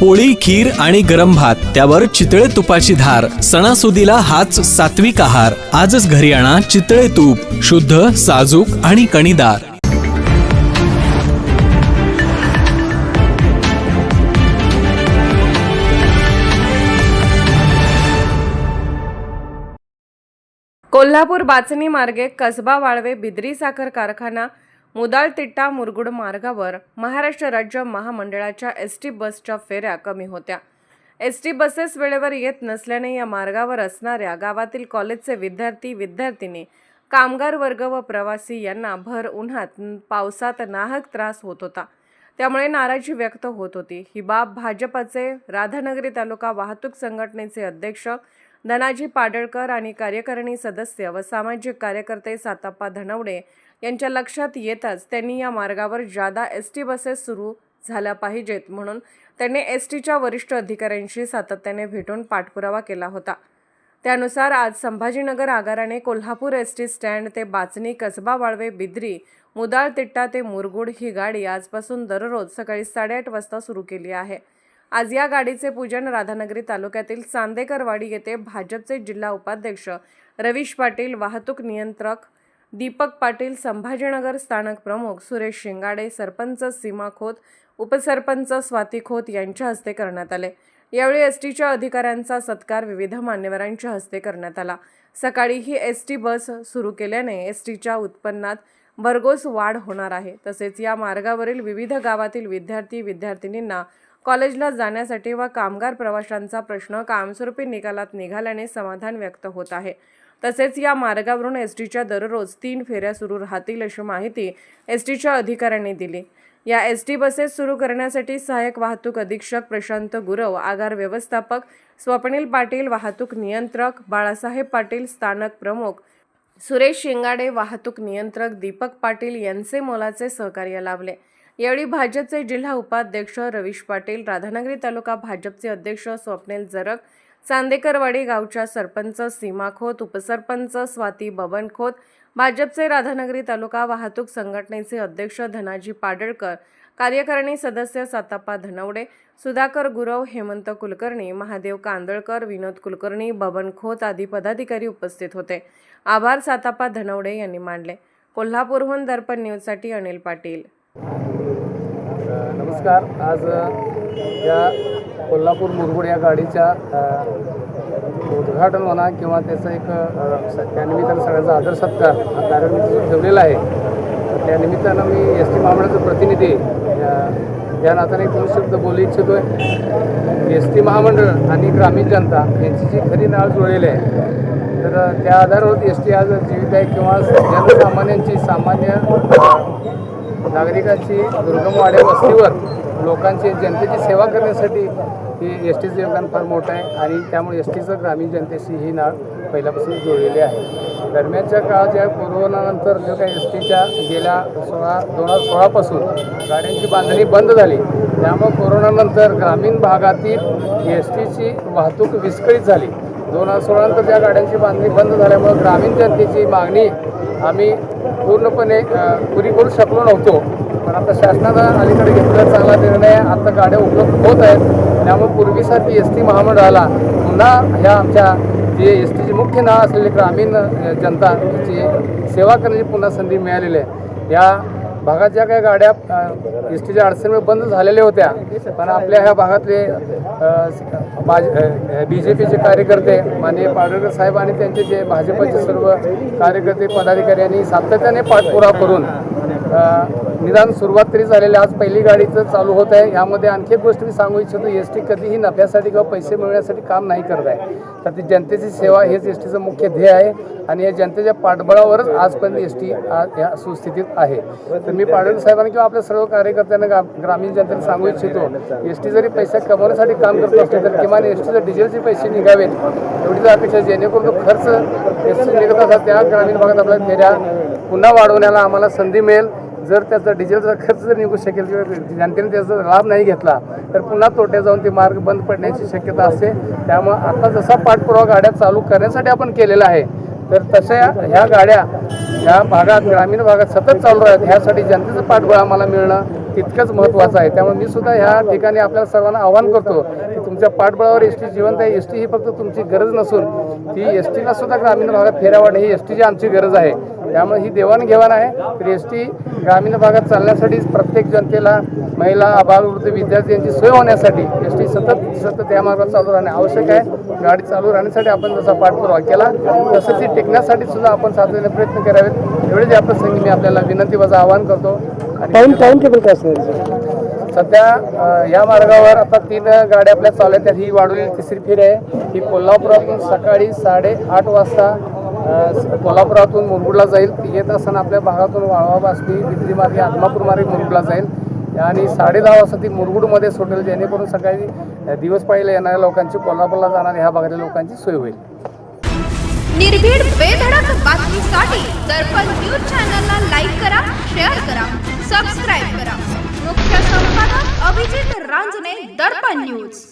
पोळी खीर आणि गरम भात त्यावर चितळे तुपाची धार सणासुदीला हाच सात्विक आहार. आजच घरी आणा चितळे तूप शुद्ध साजूक आणि कणीदार. कोल्हापूर बाचणी मार्गे कसबा वाळवे बिद्री साखर कारखाना मुदालतिट्टा मुरगुड मार्गावर महाराष्ट्र राज्य महामंडळाच्या एस टी बसच्या फेऱ्या कमी होत्या. एस टी बसेस वेळेवर येत नसल्याने या मार्गावर असणाऱ्या गावातील कॉलेजचे विद्यार्थी विद्यार्थिनी कामगार वर्ग व प्रवासी यांना भर उन्हात पावसात नाहक त्रास होत होता. त्यामुळे नाराजी व्यक्त होत होती. ही बाब भाजपचे राधानगरी तालुका वाहतूक संघटनेचे अध्यक्ष धनाजी पाडळकर आणि कार्यकारिणी सदस्य व सामाजिक कार्यकर्ते साताप्पा धनवडे यांच्या लक्षात येताच त्यांनी या मार्गावर जादा एस टी बसेस सुरू झाल्या पाहिजेत म्हणून त्यांनी एस टीच्या वरिष्ठ अधिकाऱ्यांशी सातत्याने भेटून पाठपुरावा केला होता. त्यानुसार आज संभाजीनगर आगाराने कोल्हापूर एस टी स्टँड ते बाचणी कसबा वाळवे बिद्री मुदाळ तिट्टा ते मुरगुड ही गाडी आजपासून दररोज सकाळी साडेआठ वाजता सुरू केली आहे. आज या गाडीचे पूजन राधानगरी तालुक्यातील चांदेकरवाडी येथे भाजपचे जिल्हा उपाध्यक्ष रवीश पाटील वाहतूक नियंत्रक दीपक पाटील संभाजीनगर स्थानक प्रमुख सुरेश शिंगाडे सरपंच सीमा खोत उपसरपंच स्वाती खोत यांच्या हस्ते करण्यात आले. यावेळी एस टीच्या अधिकाऱ्यांचा सत्कार विविध मान्यवरांच्या हस्ते करण्यात आला. सकाळी ही एस टी बस सुरू केल्याने एस टीच्या उत्पन्नात भरघोस वाढ होणार आहे. तसेच या मार्गावरील विविध गावातील विद्यार्थी विद्यार्थिनींना कॉलेजला जाण्यासाठी व कामगार प्रवाशांचा प्रश्न कायमस्वरूपी निकालात निघाल्याने समाधान व्यक्त होत आहे. तसेच या मार्गावरून एस टीच्या दररोज तीन फेऱ्या सुरू राहतील अशी माहिती एस टीच्या अधिकाऱ्यांनी दिली. या एस टी बसेस सुरू करण्यासाठी सहाय्यक वाहतूक अधीक्षक प्रशांत गुरव आगार व्यवस्थापक स्वप्नील पाटील वाहतूक नियंत्रक बाळासाहेब पाटील स्थानक प्रमुख सुरेश शिंगाडे वाहतूक नियंत्रक दीपक पाटील यांचे मोलाचे सहकार्य लाभले. यावेळी भाजपचे जिल्हा उपाध्यक्ष रवीश पाटील राधानगरी तालुका भाजपचे अध्यक्ष स्वप्नील जरक चांदेकरवाडी गावच्या सरपंच सीमा खोत उपसरपंच स्वाती बबन खोत भाजपचे राधानगरी तालुका वाहतूक संघटनेचे अध्यक्ष धनाजी पाडळकर कार्यकारिणी सदस्य सातापा धनवडे सुधाकर गुरव हेमंत कुलकर्णी महादेव कांदळकर विनोद कुलकर्णी बबन खोत आदी पदाधिकारी उपस्थित होते. आभार सातापा धनवडे यांनी मानले. कोल्हापूरहून दर्पण न्यूजसाठी अनिल पाटील. नमस्कार. आज या कोल्हापूर मुरगुड या गाडीच्या उद्घाटन म्हणा किंवा त्याचं एक स- त्यानिमित्तानं सगळ्यांचा आदर सत्कार हा कार्यक्रम ठेवलेला आहे. तर त्यानिमित्तानं मी एस टी महामंडळाचा प्रतिनिधी या- नात्याने एक दोन शब्द बोलू इच्छितो आहे एस टी महामंडळ आणि ग्रामीण जनता यांची जी खरी नाळ जुळलेली आहे तर त्या आधारावर एस टी आज जीवित आहे किंवा जनसामान्यांची सामान्य नागरिकांची दुर्गम वाड्या वस्तीवर लोकांची जनतेची सेवा करण्यासाठी ही एस टीचं योगदान फार मोठं आहे आणि त्यामुळे एस टीचं ग्रामीण जनतेशी ही नाळ पहिल्यापासून जोडलेली आहे. दरम्यानच्या काळात या कोरोनानंतर जो काही एस टीच्या गेल्या सोळा दोन हजार सोळापासून गाड्यांची बांधणी बंद झाली त्यामुळे कोरोनानंतर ग्रामीण भागातील एस टीची वाहतूक विस्कळीत झाली. दोन हजार सोळानंतर ज्या गाड्यांची बांधणी बंद झाल्यामुळे ग्रामीण जनतेची मागणी आम्ही पूर्णपणे पुरी करू शकलो नव्हतो. पण आता शासनानं अलीकडे घेतलेला चांगला निर्णय आता गाड्या उपलब्ध होत आहेत. त्यामुळे पूर्वीसाठी एस टी महामंडळाला पुन्हा ह्या आमच्या जे एस टीची मुख्य नाव असलेली ग्रामीण जनता जी सेवा करण्याची पुन्हा संधी मिळालेली आहे. या भागात ज्या काही गाड्या एस टीच्या अडचणीमुळे बंद झालेल्या होत्या पण आपल्या ह्या भागातले बी जे पीचे कार्यकर्ते माननीय पाडळकर साहेब आणि त्यांचे जे भाजपचे सर्व कार्यकर्ते पदाधिकारी यांनी सातत्याने पाठपुरावा करून निदान सुरुवात तरी झालेली आज पहिली गाडीचं चालू होत आहे. यामध्ये आणखी एक गोष्ट मी सांगू इच्छितो एस टी कधीही नफ्यासाठी किंवा पैसे मिळवण्यासाठी काम नाही करत आहे. तर ती जनतेची सेवा हेच एस टीचं मुख्य ध्येय आहे. आणि या जनतेच्या पाठबळावरच आजपर्यंत एस टी या सुस्थितीत आहे. तर मी पाडवी साहेबांना किंवा आपल्या सर्व कार्यकर्त्यांना गा- ग्रामीण जनतेला सांगू इच्छितो एस टी जरी पैसे कमवण्यासाठी काम करत असले तर किमान एस टीचं डिझेलचे पैसे निघावेत. एवढीच अपेक्षा जेणेकरून तो खर्च एस टी निघत असतात त्या ग्रामीण भागात आपल्या फेऱ्या पुन्हा वाढवण्याला आम्हाला संधी मिळेल. जर त्याचा डिझेलचा खर्च जर निघू शकेल किंवा जनतेने त्याचा लाभ नाही घेतला तर पुन्हा तोट्या जाऊन ते मार्ग बंद पडण्याची शक्यता असते. त्यामुळे आता जसा पाठपुरावा गाड्या चालू करण्यासाठी आपण केलेला आहे तर तशा ह्या गाड्या ह्या भागात ग्रामीण भागात सतत चालू आहेत ह्यासाठी जनतेचं पाठबळ आम्हाला मिळणं तितकंच महत्त्वाचं आहे. त्यामुळे मी सुद्धा ह्या ठिकाणी आपल्याला सर्वांना आवाहन करतो की तुमच्या पाठबळावर एस टी जिवंत आहे. एस टी ही फक्त तुमची गरज नसून ती एस टीला सुद्धा ग्रामीण भागात फेऱ्या वाढणे ही एस टीची आमची गरज आहे. त्यामुळे ही देवाणघेवाण आहे. तर एस टी ग्रामीण भागात चालण्यासाठी प्रत्येक जनतेला महिला अबालवृद्ध विद्यार्थी यांची सोय होण्यासाठी एस टी सतत सतत या मार्गात चालू राहणे आवश्यक आहे. गाडी चालू राहण्यासाठी आपण जसा पाठपुरावा केला तसंच ती टिकण्यासाठी सुद्धा आपण सातत्याने प्रयत्न करावेत. एवढेच या प्रसंगी मी आपल्याला विनंती माझं आवाहन करतो. आणि टाइम टाइम टेबल काय असणार सध्या या मार्गावर आता तीन गाड्या आपल्या चालू आहेत. त्यात ही वाढवलेली तिसरी फेरी आहे. ही कोल्हापुरातून सकाळी साडेआठ वाजता कोल्हापुरातून मुरगुडला जाईल. ती येत असताना आपल्या भागातून वाळवा बासनी बिद्री मार्गे आत्मापूर मार्गे मुरगुडला जाईल. आणि साडे दहा वाजता ती मुरगुडमध्ये सुटेल जेणेकरून सकाळी दिवस पाहिलं येणाऱ्या लोकांची कोल्हापूरला जाणाऱ्या ह्या भागातील लोकांची सोय होईल. निर्भीड बेधडक बातमीसाठी दर्पण न्यूज चॅनलला लाईक करा शेअर करा सबस्क्राईब करा. मुख्य संपादक अभिजित रांजणे दर्पण न्यूज.